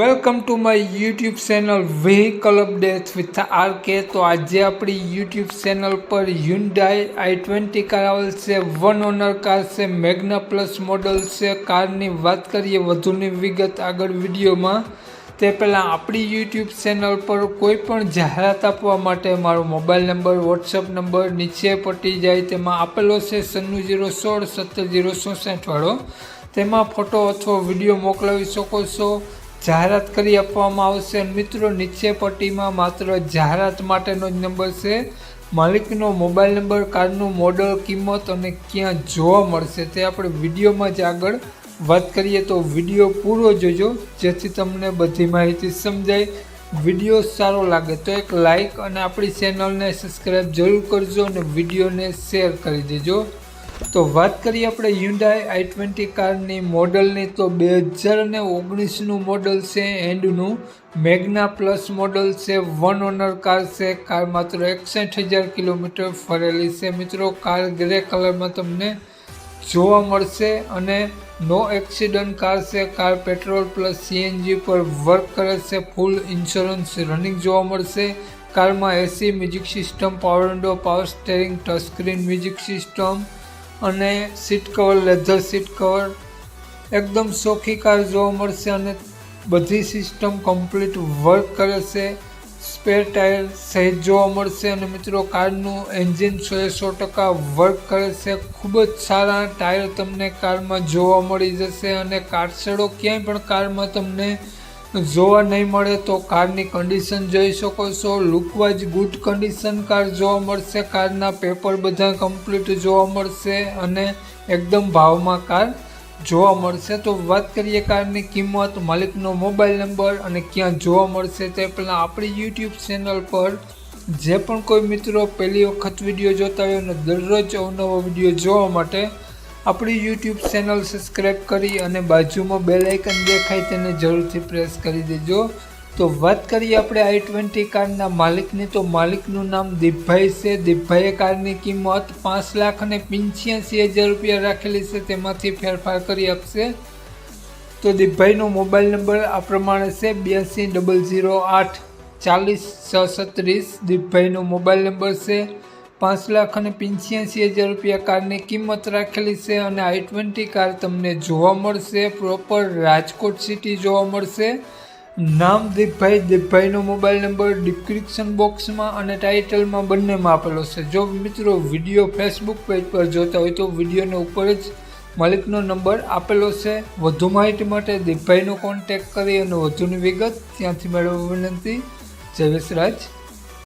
Welcome to my YouTube channel vehicle update with R K તો આજે આપણી YouTube channel પર હ્યુન્ડાઈ આઈ ટ્વેન્ટી કાર આવેલ છે વન ઓનર કાર છે મેગ્ના પ્લસ મોડલ છે. કારની વાત કરીએ વધુની વિગત આગળ વિડીયોમાં. તે પહેલાં આપણી યુટ્યુબ ચેનલ પર કોઈ પણ જાહેરાત આપવા માટે મારો મોબાઈલ નંબર વોટ્સઅપ નંબર નીચે પટી જાય. તેમાં આપેલો છે સન્નું જીરો સોળ સત્તર જીરો ચોસઠવાળો તેમાં ફોટો અથવા વીડિયો મોકલાવી શકો છો. જાહેરાત કરી આપવામાં આવશે મિત્રો, નીચે પટ્ટીમાં માત્ર જાહેરાત માટેનો જ નંબર છે. માલિકનો મોબાઈલ નંબર, કારનું મોડલ, કિંમત અને ક્યાં જોવા મળશે તે આપણે વિડીયોમાં જ આગળ વાત કરીએ. તો વીડિયો પૂરો જોજો, જેથી તમને બધી માહિતી સમજાય. વીડિયો સારો લાગે તો એક લાઈક અને આપણી ચેનલને સબસ્ક્રાઈબ જરૂર કરજો અને વિડીયોને શેર કરી દેજો. તો વાત કરીએ આપણે હ્યુન્ડાઈ આઈ ટ્વેન્ટી કારની મોડલની, તો બે હજાર અને ઓગણીસનું મોડલ છે એન્ડનું. મેગ્ના પ્લસ મોડલ છે વન ઓનર કાર છે કાર માત્ર એકસઠ હજાર કિલોમીટર ફરેલી છે. મિત્રો કાર ગ્રે કલરમાં તમને જોવા મળશે અને નો એક્સિડન્ટ કાર છે કાર પેટ્રોલ પ્લસ સીએનજી પર વર્ક કરે છે ફૂલ ઇન્સ્યોરન્સ રનિંગ જોવા મળશે. કારમાં AC music system power window power steering touch screen music system અને seat cover leather seat cover એકદમ સોખી કાર જોવા મળશે અને બધી સિસ્ટમ કમ્પ્લીટ વર્ક કરે છે. સ્પેર ટાયર સહિત જોવા મળશે અને મિત્રો કારનું એન્જિન સો એ સો ટકા વર્ક કરે છે. ખૂબ જ સારા ટાયર તમને કારમાં જોવા મળી જશે અને કારસેડો ક્યાંય પણ કારમાં તમને જોવા નહીં મળે તો કારની કન્ડિશન જોઈ શકો છો. લુકવાઇઝ ગુડ કન્ડિશન કાર જોવા મળશે. કારના પેપર બધા કમ્પ્લીટ જોવા મળશે અને એકદમ ભાવમાં કાર જોવા મળશે. તો વાત કરીએ કારની કિંમત, માલિકનો મોબાઈલ નંબર અને ક્યાં જોવા મળશે તે પહેલાં આપણી યુટ્યુબ ચેનલ પર જે પણ કોઈ મિત્રો પહેલી વખત વીડિયો જોતા હોય અને દરરોજ અવનવો વીડિયો જોવા માટે આપણી યુટ્યુબ ચેનલ સબસ્ક્રાઈબ કરી અને બાજુમાં બેલ આઇકન દેખાય તેને જરૂરથી પ્રેસ કરી દેજો. તો વાત કરીએ આપણે આઈ ટ્વેન્ટી કારના માલિકની. તો માલિકનું નામ દીપભાઈ છે. દીપભાઈએ કારની કિંમત પાંચ લાખ અને પંચ્યાસી હજાર રૂપિયા રાખેલી છે. તેમાંથી ફેરફાર કરી આપશે. તો દીપભાઈનો મોબાઈલ નંબર આ પ્રમાણે છે. બ્યાસી ડબલ ઝીરો આઠ ચાલીસ છ સત્રીસ. દીપભાઈનો મોબાઈલ નંબર છે. પાંચ લાખ અને પંચ્યાસી હજાર રૂપિયા કારની કિંમત રાખેલી છે અને આઈ ટ્વેન્ટી કાર તમને જોવા મળશે. પ્રોપર રાજકોટ સિટી જોવા મળશે. નામ દીપભાઈ, દીપભાઈનો મોબાઈલ નંબર ડિસ્ક્રિપ્શન બોક્સમાં અને ટાઇટલમાં બંનેમાં આપેલો છે. જો મિત્રો વીડિયો ફેસબુક પેજ પર જોતા હોય તો વિડીયોને ઉપર જ માલિકનો નંબર આપેલો છે. વધુ માહિતી માટે દીપભાઈનો કોન્ટેક કરી અને વધુની વિગત ત્યાંથી મેળવવા વિનંતી. જય વિસરાજ.